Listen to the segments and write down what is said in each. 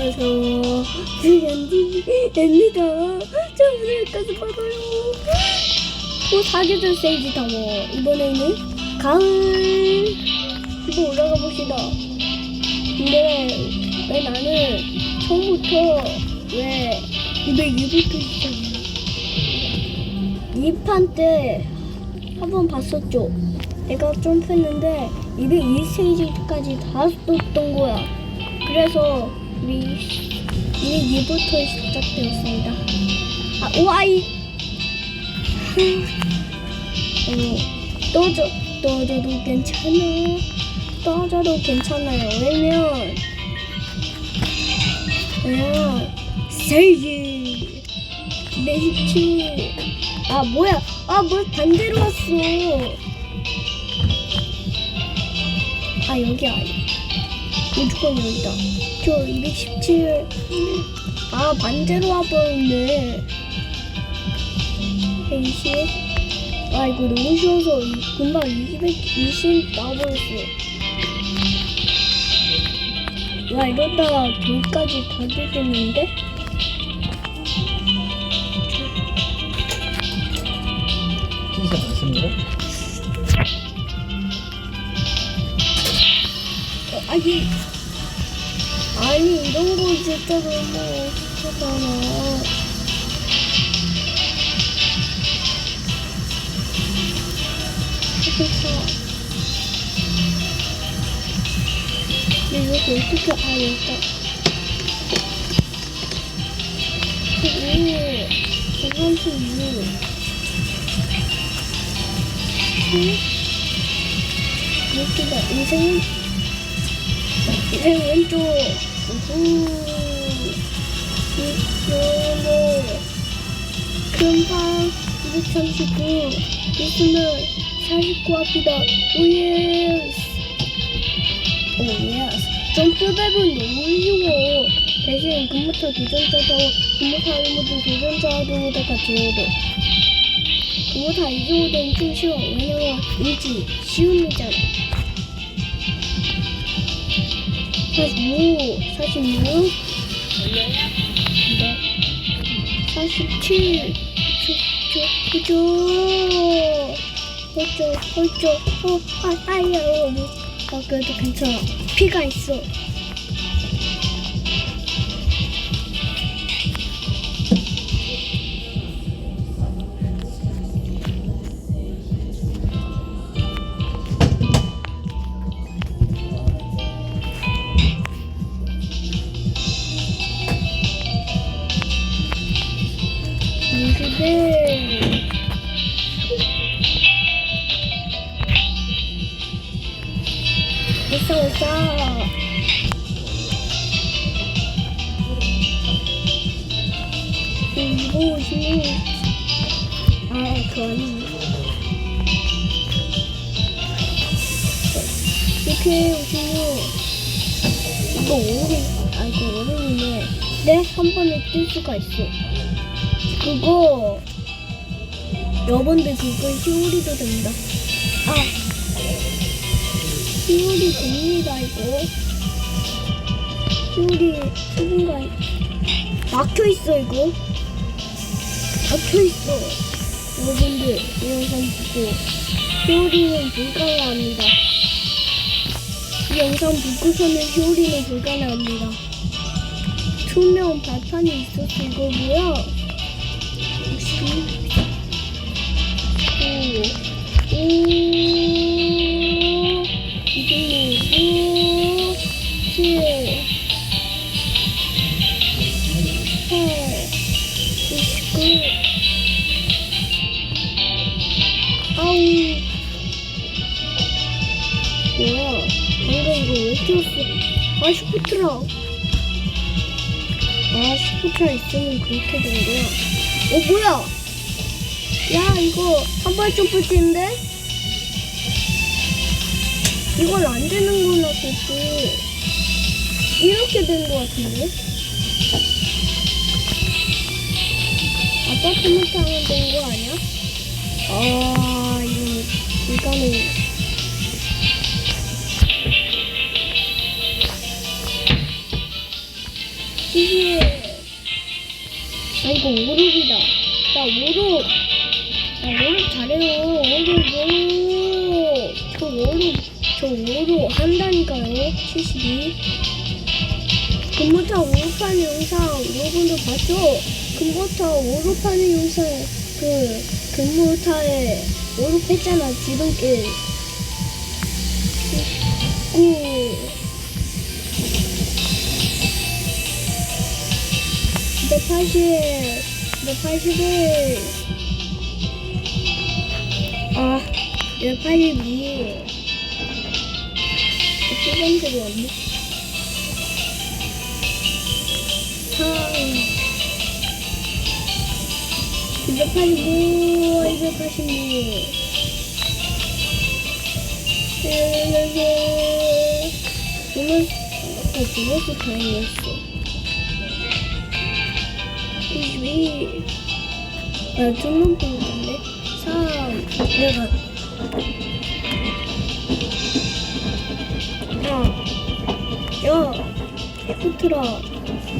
안녕하세요. 연진입니다. 저 오늘 여기까지 받아요. 또 사계절 세이지 타워. 이번에는 가을. 한번 올라가 봅시다. 근데 왜 나는 처음부터 왜 202부터 시작이야? 2판 때 한 번 봤었죠. 내가 점프했는데 202 스테이지까지 다 썼던 거야. 그래서 우리 202부터 시작되었습니다. 아, 우아이! 어, 떠져, 떠져도 괜찮아. 떠져도 괜찮아요. 왜냐면, 왜냐면, 스테이지 217. 아, 뭐야. 아, 뭘 반대로 왔어. 아, 여기 아니. 무조건 여기다. 저 217. 아, 반대로 와버렸네. 120. 아, 이거 너무 쉬워서 금방 220 나와버렸어. 와, 이러다가 돌까지 다 되겠는데? 진짜 맞습니다. 아니, 이런 거 진짜 너무 어떡하잖아. 그래서 근데 이거 어떻게 아 여기다 오 이건 유 여기다 인생 인생 왼쪽 이거는 금방 239 이수는 49 합니다 오예스 오예스 점프맵은 너무 쉬워 대신 금모터 도전자도 금모터 아니모드 도전자들보다 같이 오도 금모터 아니모드는 좀 쉬워 왜냐면 일지 쉬움이잖아 45 46 네. 47 그죠 그죠 그죠 어 아, 아야 아 그래도 괜찮아 피가 있어 이게 있어 있어 이거 오시면 아 그건 이렇게 오시면 이거 오른 아 이거 오른이네 네 한 번에 뜰 수가 있어 그거 여러분들 그거 히오리도 된다. 아 히오리 됩니다 이거. 히오리 수분가 막혀 있어 이거. 막혀 있어. 여러분들 이 영상 보고. 히오리는 불가능합니다. 이 영상 보고서는 히오리는 불가능합니다. 투명 발판이 있어서 이거 뭐야 아우, 뭐야, 방금 이거 왜 튀었어? 아, 슈퍼트럭. 아, 슈퍼트럭 있으면 그렇게 된 거야. 어, 뭐야? 야 이거 한발 점프인데 이걸 안 되는구나 그치 이렇게 된 거 같은데 아파트먼트 하면 된거 아니야? 아 이거 이거는 시시해. 아, 이거 오륙이다. 나 오륙. 나 오륙 잘해요. 오륙. 저 오륙, 저 오륙 한다니까요. 72. 금모타 오륙하는 영상 여러분도 봤죠? 금모타 오륙하는 영상 그 금모타에 오륙했잖아 지름길. 오. 180, 181. 아, 182. 수건들이 없네. 3. 285, 286. 이러면서, 보너스, 아까 보너스 다행이었어. 22. 아, 좀만 보는데? 3. 내가. 야. 야. 에코트라.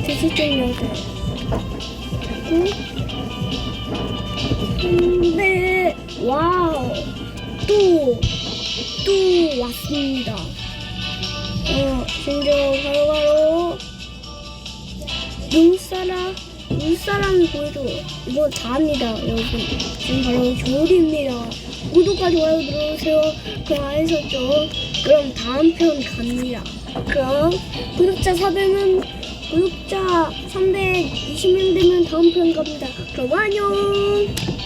대수점이야 돼. 9. 근데, 와우. 또, 또 왔습니다. 어, 진정 바로바로. 눈사람, 눈사람이 보여줘. 이거 다 합니다, 여러분. 지금 바로 조리입니다. 구독과 좋아요 눌러주세요. 그럼 아셨죠? 그럼 다음 편 갑니다. 그럼 구독자 400명, 구독자 320명 되면 다음 편 갑니다. 그럼 안녕!